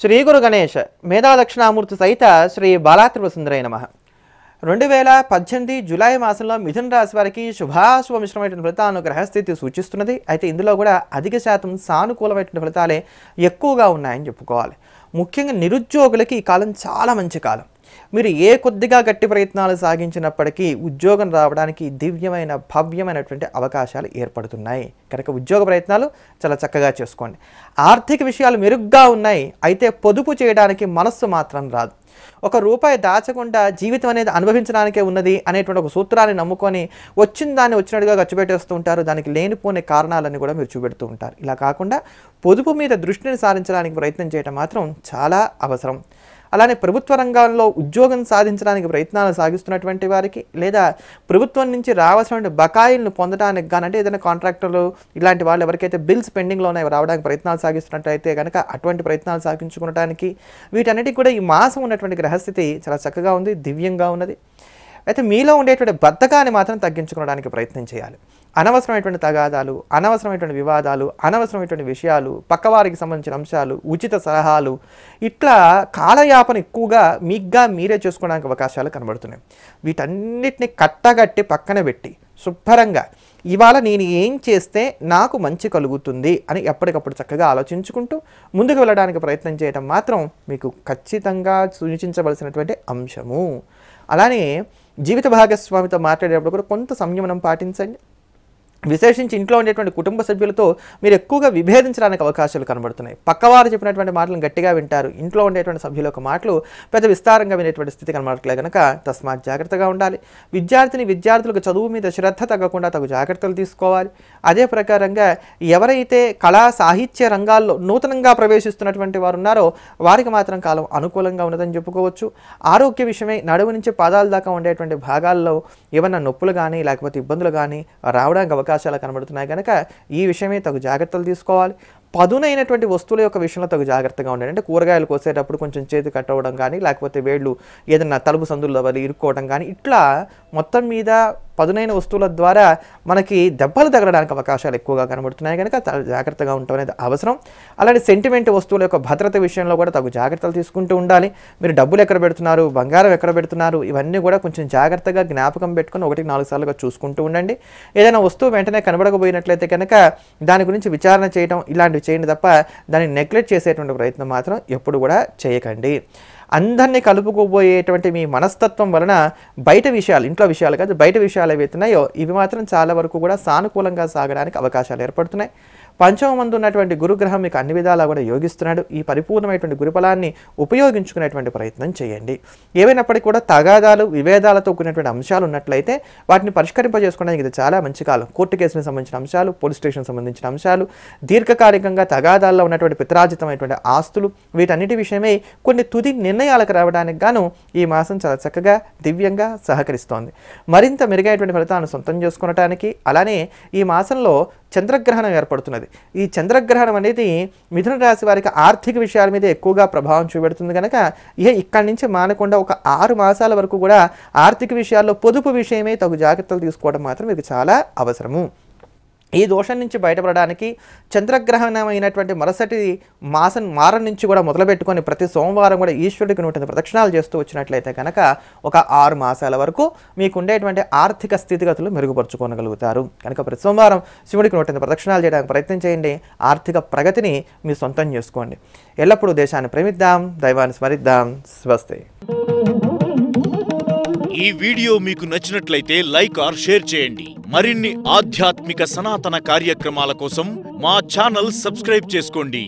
శ్రీ గురు గణేష్ మేధా దక్షిణామూర్తి సహిత శ్రీ బాలాత్రిప సుందరై నమ. రెండు వేల పద్దెనిమిది జూలై మాసంలో మిథున రాశి వారికి శుభాశుభ మిశ్రమైనటువంటి ఫలితాలను గ్రహస్థితి సూచిస్తున్నది. అయితే ఇందులో కూడా అధిక శాతం సానుకూలమైనటువంటి ఫలితాలే ఎక్కువగా ఉన్నాయని చెప్పుకోవాలి. ముఖ్యంగా నిరుద్యోగులకి ఈ కాలం చాలా మంచి కాలం. మీరు ఏ కొద్దిగా గట్టి ప్రయత్నాలు సాగించినప్పటికీ ఉద్యోగం రావడానికి దివ్యమైన భవ్యమైనటువంటి అవకాశాలు ఏర్పడుతున్నాయి. కనుక ఉద్యోగ ప్రయత్నాలు చాలా చక్కగా చేసుకోండి. ఆర్థిక విషయాలు మెరుగ్గా ఉన్నాయి. అయితే పొదుపు చేయడానికి మనస్సు మాత్రం రాదు. ఒక రూపాయి దాచకుండా జీవితం అనేది అనుభవించడానికే ఉన్నది అనేటువంటి ఒక సూత్రాన్ని నమ్ముకొని వచ్చిన దాన్ని వచ్చినట్టుగా ఖర్చు పెట్టేస్తూ ఉంటారు. దానికి లేనిపోని కారణాలన్నీ కూడా మీరు చూపెడుతూ ఉంటారు. ఇలా కాకుండా పొదుపు మీద దృష్టిని సారించడానికి ప్రయత్నం చేయడం మాత్రం చాలా అవసరం. అలానే ప్రభుత్వ రంగంలో ఉద్యోగం సాధించడానికి ప్రయత్నాలు సాగిస్తున్నటువంటి వారికి లేదా ప్రభుత్వం నుంచి రావాల్సిన బకాయిలను పొందడానికి కానంటే ఏదైనా కాంట్రాక్టర్లు ఇలాంటి వాళ్ళు ఎవరికైతే బిల్స్ పెండింగ్లో ఉన్నాయో రావడానికి ప్రయత్నాలు సాగిస్తున్నట్టయితే కనుక అటువంటి ప్రయత్నాలు సాగించుకోవడానికి వీటన్నిటికీ కూడా ఈ మాసం ఉన్నటువంటి గ్రహస్థితి చాలా చక్కగా ఉంది దివ్యంగా ఉన్నది. అయితే మీలో ఉండేటువంటి బద్ధకాన్ని మాత్రం తగ్గించుకోవడానికి ప్రయత్నం చేయాలి. అనవసరమైనటువంటి తగాదాలు అనవసరమైనటువంటి వివాదాలు అనవసరమైనటువంటి విషయాలు పక్కవారికి సంబంధించిన అంశాలు ఉచిత సలహాలు ఇట్లా కాలయాపన ఎక్కువగా మీగ్గా మీరే చేసుకోవడానికి అవకాశాలు కనబడుతున్నాయి. వీటన్నిటిని కట్టగట్టి పక్కన పెట్టి శుభ్రంగా ఇవాళ నేను ఏం చేస్తే నాకు మంచి కలుగుతుంది అని ఎప్పటికప్పుడు చక్కగా ఆలోచించుకుంటూ ముందుకు వెళ్ళడానికి ప్రయత్నం చేయడం మాత్రం మీకు ఖచ్చితంగా సూచించవలసినటువంటి అంశము. అలానే జీవిత భాగస్వామితో మాట్లాడేటప్పుడు కూడా కొంత సంయమనం పాటించండి. విశేషించి ఇంట్లో ఉండేటువంటి కుటుంబ సభ్యులతో మీరు ఎక్కువగా విభేదించడానికి అవకాశాలు కనబడుతున్నాయి. పక్కవారు చెప్పినటువంటి మాటలను గట్టిగా వింటారు. ఇంట్లో ఉండేటువంటి సభ్యుల యొక్క మాటలు పెద్ద విస్తారంగా వినేటువంటి స్థితి కనబడట్లేదు కనుక తస్మాత్ జాగ్రత్తగా ఉండాలి. విద్యార్థిని విద్యార్థులకు చదువు మీద శ్రద్ధ తగ్గకుండా తగు జాగ్రత్తలు తీసుకోవాలి. అదే ప్రకారంగా ఎవరైతే కళా సాహిత్య రంగాల్లో నూతనంగా ప్రవేశిస్తున్నటువంటి వారు ఉన్నారో వారికి మాత్రం కాలం అనుకూలంగా ఉన్నదని చెప్పుకోవచ్చు. ఆరోగ్య విషయమై నడుము నుంచి పాదాల దాకా ఉండేటువంటి భాగాల్లో ఏమన్నా నొప్పులు కానీ లేకపోతే ఇబ్బందులు కానీ రావడానికి అవకాశాలు కనబడుతున్నాయి. కనుక ఈ విషయమే తగు జాగ్రత్తలు తీసుకోవాలి. పదునైనటువంటి వస్తువుల యొక్క విషయంలో తగు జాగ్రత్తగా ఉండండి. అంటే కూరగాయలు కోసేటప్పుడు కొంచెం చేతి కట్టవడం కానీ లేకపోతే వేళ్ళు ఏదైనా తలుపు సందుల్లో వల్ల ఇరుక్కోవడం కానీ ఇట్లా మొత్తం మీద పదునైన వస్తువుల ద్వారా మనకి దెబ్బలు తగలడానికి అవకాశాలు ఎక్కువగా కనబడుతున్నాయి. కనుక జాగ్రత్తగా ఉండటం అనేది అవసరం. అలాంటి సెంటిమెంట్ వస్తువుల యొక్క భద్రత విషయంలో కూడా తగు జాగ్రత్తలు తీసుకుంటూ ఉండాలి. మీరు డబ్బులు ఎక్కడ పెడుతున్నారు? బంగారం ఎక్కడ పెడుతున్నారు? ఇవన్నీ కూడా కొంచెం జాగ్రత్తగా జ్ఞాపకం పెట్టుకొని ఒకటి నాలుగు సార్లుగా చూసుకుంటూ ఉండండి. ఏదైనా వస్తువు వెంటనే కనబడకపోయినట్లయితే కనుక దాని గురించి విచారణ చేయడం ఇలాంటివి చేయండి తప్ప దాన్ని నెగ్లెక్ట్ చేసేటువంటి ప్రయత్నం మాత్రం ఎప్పుడు కూడా చేయకండి. అందరినీ కలుపుకోబోయేటువంటి మీ మనస్తత్వం వలన బయట విషయాలు ఇంట్లో విషయాలు కాదు బయట విషయాలు ఏవైతున్నాయో ఇవి మాత్రం చాలా వరకు కూడా సానుకూలంగా సాగడానికి అవకాశాలు ఏర్పడుతున్నాయి. పంచమమందు ఉన్నటువంటి గురుగ్రహం మీకు అన్ని విధాలా కూడా యోగిస్తున్నాడు. ఈ పరిపూర్ణమైనటువంటి గురుఫలాన్ని ఉపయోగించుకునేటువంటి ప్రయత్నం చేయండి. ఏమైనప్పటికీ కూడా తగాదాలు విభేదాలతో కూడినటువంటి అంశాలు ఉన్నట్లయితే వాటిని పరిష్కరింపజేసుకోవడానికి ఇది చాలా మంచి కాలం. కోర్టు కేసులకు సంబంధించిన అంశాలు పోలీస్ స్టేషన్ సంబంధించిన అంశాలు దీర్ఘకాలికంగా తగాదాల్లో ఉన్నటువంటి పితరాజితమైనటువంటి ఆస్తులు వీటన్నిటి విషయమై కొన్ని తుది నిర్ణయాలకు రావడానికి గాను ఈ మాసం చాలా చక్కగా దివ్యంగా సహకరిస్తోంది. మరింత మెరుగైనటువంటి ఫలితాలను సొంతం చేసుకునటానికి అలానే ఈ మాసంలో చంద్రగ్రహణం ఏర్పడుతున్నది. ఈ చంద్రగ్రహణం అనేది మిథున రాశి వారికి ఆర్థిక విషయాల మీద ఎక్కువగా ప్రభావం చూపెడుతుంది కనుక ఇక ఇక్కడి నుంచి మానకుండా ఒక ఆరు మాసాల వరకు కూడా ఆర్థిక విషయాల్లో పొదుపు విషయమే తగు జాగ్రత్తలు తీసుకోవడం మాత్రం మీకు చాలా అవసరము. ఈ దోషం నుంచి బయటపడడానికి చంద్రగ్రహణమైనటువంటి మరుసటి మాసం మారం నుంచి కూడా మొదలుపెట్టుకొని ప్రతి సోమవారం కూడా ఈశ్వరుడికి నూట ప్రదక్షిణాలు చేస్తూ వచ్చినట్లయితే కనుక ఒక ఆరు మాసాల వరకు మీకు ఉండేటువంటి ఆర్థిక స్థితిగతులు మెరుగుపరుచుకోగలుగుతారు కనుక ప్రతి సోమవారం శివుడికి నూట ప్రదక్షిణాలు చేయడానికి ప్రయత్నం చేయండి. ఆర్థిక ప్రగతిని మీ సొంతం చేసుకోండి. ఎల్లప్పుడూ దేశాన్ని ప్రేమిద్దాం. దైవాన్ని స్మరిద్దాం. స్వస్తి. ఈ వీడియో మీకు నచ్చినట్లయితే లైక్ ఆర్ షేర్ చేయండి. మరిన్ని ఆధ్యాత్మిక సనాతన కార్యక్రమాల కోసం మా ఛానల్ సబ్స్క్రైబ్ చేసుకోండి.